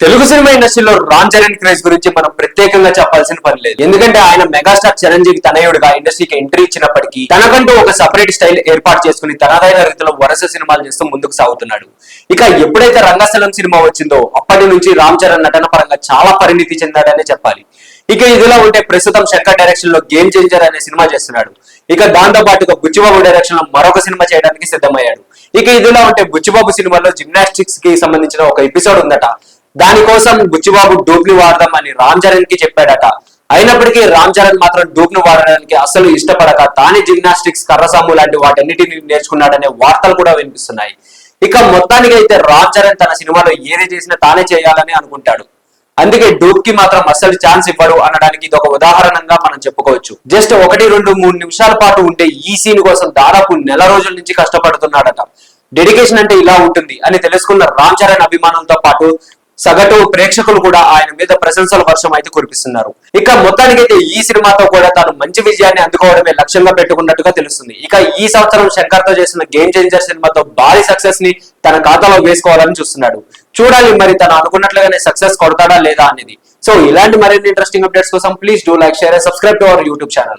Telugu cinema ఇండస్ట్రీలో Ram Charan craze గురించి మనం ప్రత్యేకంగా చెప్పాల్సిన పని లేదు. ఎందుకంటే ఆయన మెగాస్టార్ చిరంజీవి తనయుడుగా ఇండస్ట్రీకి ఎంట్రీ ఇచ్చినప్పటికీ తనకంటూ ఒక సపరేట్ స్టైల్ ఏర్పాటు చేసుకుని తనదైన రీతిలో వరుస సినిమాలు చేస్తూ ముందుకు సాగుతున్నాడు. ఇక ఎప్పుడైతే రంగస్థలం సినిమా వచ్చిందో అప్పటి నుంచి రామ్ చరణ్ నటన పరంగా చాలా పరిణితి చెందాడనే చెప్పాలి. ఇక ఇదిలా ఉంటే ప్రస్తుతం శంకర్ డైరెక్షన్లో గేమ్ చేంజర్ అనే సినిమా చేస్తున్నాడు. ఇక దాంతో పాటుగా బుచ్చిబాబు డైరెక్షన్లో మరొక సినిమా చేయడానికి సిద్ధమయ్యాడు. ఇక ఇదిలా ఉంటే బుచ్చిబాబు సినిమాలో జిమ్నాస్టిక్స్కి సంబంధించిన ఒక ఎపిసోడ్ ఉందట. దానికోసం బుచ్చిబాబు డూప్ని వాడదాం అని రామ్ చరణ్కి చెప్పాడట. అయినప్పటికీ రామ్ చరణ్ మాత్రం డూప్ను వాడడానికి అసలు ఇష్టపడక తానే జిమ్నాస్టిక్స్ కర్రసాము లాంటి వాటన్నిటిని నేర్చుకున్నాడనే వార్తలు కూడా వినిపిస్తున్నాయి. ఇక మొత్తానికి అయితే రామ్ చరణ్ తన సినిమాలో ఏది చేసినా తానే చేయాలని అనుకుంటాడు. అందుకే డూప్కి మాత్రం అస్సలు ఛాన్స్ ఇవ్వడు అనడానికి ఇది ఒక ఉదాహరణంగా మనం చెప్పుకోవచ్చు. జస్ట్ ఒకటి రెండు మూడు నిమిషాల పాటు ఉంటే ఈ సీన్ కోసం దాదాపు నెల రోజుల నుంచి కష్టపడుతున్నాడట. డెడికేషన్ అంటే ఇలా ఉంటుంది అని తెలుసుకున్న రామ్ చరణ్ అభిమానులతో పాటు సగటు ప్రేక్షకులు కూడా ఆయన మీద ప్రశంసల వర్షం అయితే కురిపిస్తున్నారు. ఇక మొత్తానికైతే ఈ సినిమాతో కూడా తాను మంచి విజయాన్ని అందుకోవడమే లక్ష్యంగా పెట్టుకున్నట్టుగా తెలుస్తుంది. ఇక ఈ సంవత్సరం శంకర్తో చేసిన గేమ్ చేంజర్ సినిమాతో భారీ సక్సెస్ని తన ఖాతాలో వేసుకోవాలని చూస్తున్నాడు. చూడాలి మరి తను అనుకున్నట్లుగానే సక్సెస్ కొడతాడా లేదా అనేది. సో ఇలాంటి మరిన్ని ఇంట్రెస్టింగ్ అప్డేట్స్ కోసం please do like share subscribe to our YouTube channel